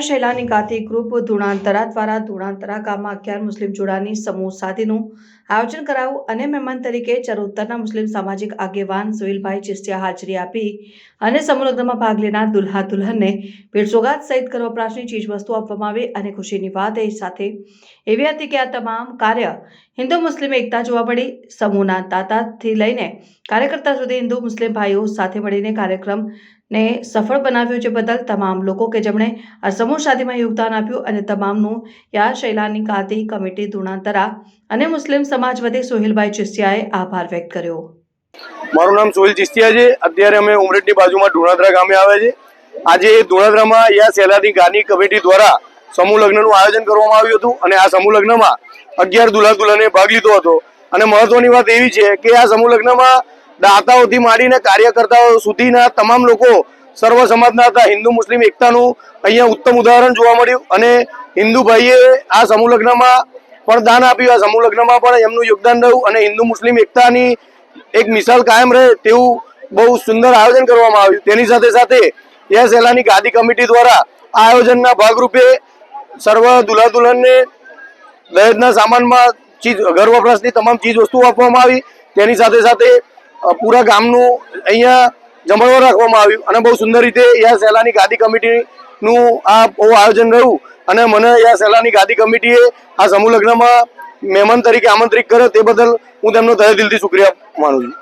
શૈલાની ગાતી ગ્રુપ ધુણાંતરા દ્વારા ધુણાંતરા ગામમાં અગિયાર મુસ્લિમ જોડાની સમૂહ સાથેનું આયોજન કરાયું અને મહેમાન તરીકે ચરોતરના મુસ્લિમ સામાજિક આગેવાન સુહિલભાઈ ચિસ્તિયા હાજરી આપી અને સમુદ્રમાં ભાગ લેનાર દુલ્હા દુલ્હનને ભેટસોગાત સહિત ઘર વપરાશની ચીજવસ્તુ આપવામાં આવી અને ખુશીની વાત એ સાથે એવી હતી કે આ તમામ કાર્ય હિન્દુ મુસ્લિમ એકતા જોવા મળી. સમૂહના દાતાથી લઈને કાર્યકર્તા સુધી હિન્દુ મુસ્લિમ ભાઈઓ સાથે મળીને કાર્યક્રમને સફળ બનાવ્યો છે બદલ તમામ લોકો કે જેમણે આ સમૂહ શાદીમાં યોગદાન આપ્યું અને તમામનું યા શૈલાની કાતી, કમિટી, ધુણાંતરા અને મુસ્લિમ સમાજ વતી સોહિલભાઈ ચિસ્તિયાએ આભાર વ્યક્ત કર્યો. મારું નામ સોહિલ ચિસ્તિયા છે. અત્યારે અમે ઉમરેઠની બાજુમાં ધુણાદરા ગામે આવ્યા છે આજે ધુણાદરામાં યા સેલાની ગાની કમિટી દ્વારા સમૂહ લગ્નનું આયોજન કરવામાં આવ્યું હતું અને આ સમૂહ લગ્નમાં અગિયાર દુલ્હા દુલ્હને ભાગ લીધો હતો. અને મહત્વની વાત એવી છે કે આ સમૂહ લગ્નમાં દાતાઓથી માંડીને કાર્યકર્તાઓ સુધીના તમામ લોકો સર્વ સમાજના હતા. હિન્દુ, મુસ્લિમ, એકતાનું અહીંયા ઉત્તમ ઉદાહરણ જોવા મળ્યું અને હિન્દુ ભાઈએ આ સમૂહ લગ્નમાં પણ દાન આપ્યું. આ સમૂહ લગ્નમાં પણ એમનું યોગદાન રહ્યું અને હિન્દુ, મુસ્લિમ, એકતાની એક મિસાલ કાયમ રહે તેવું બહુ સુંદર આયોજન કરવામાં આવ્યું. તેની સાથે સાથે યસ એલાની ગાદી કમિટી દ્વારા આયોજનના ભાગરૂપે સર્વ દુલ્હા દુલ્હનને દહેજના સામાનમાં ચીજ, ઘર વપરાશની તમામ ચીજ વસ્તુઓ આપવામાં આવી. તેની સાથે સાથે પૂરા ગામનું અહીંયા જમણવાર રાખવામાં આવ્યું. અને બહુ સુંદર રીતે યા સેલાની ગાદી કમિટીનું આ બહુ આયોજન રહ્યું. અને મને યા સેલાની ગાદી કમિટીએ આ સમૂહ લગ્નમાં મહેમાન તરીકે આમંત્રિત કર્યો. તે બદલ હું તેમનો તહે દિલથી શુક્રિયા માનું છું.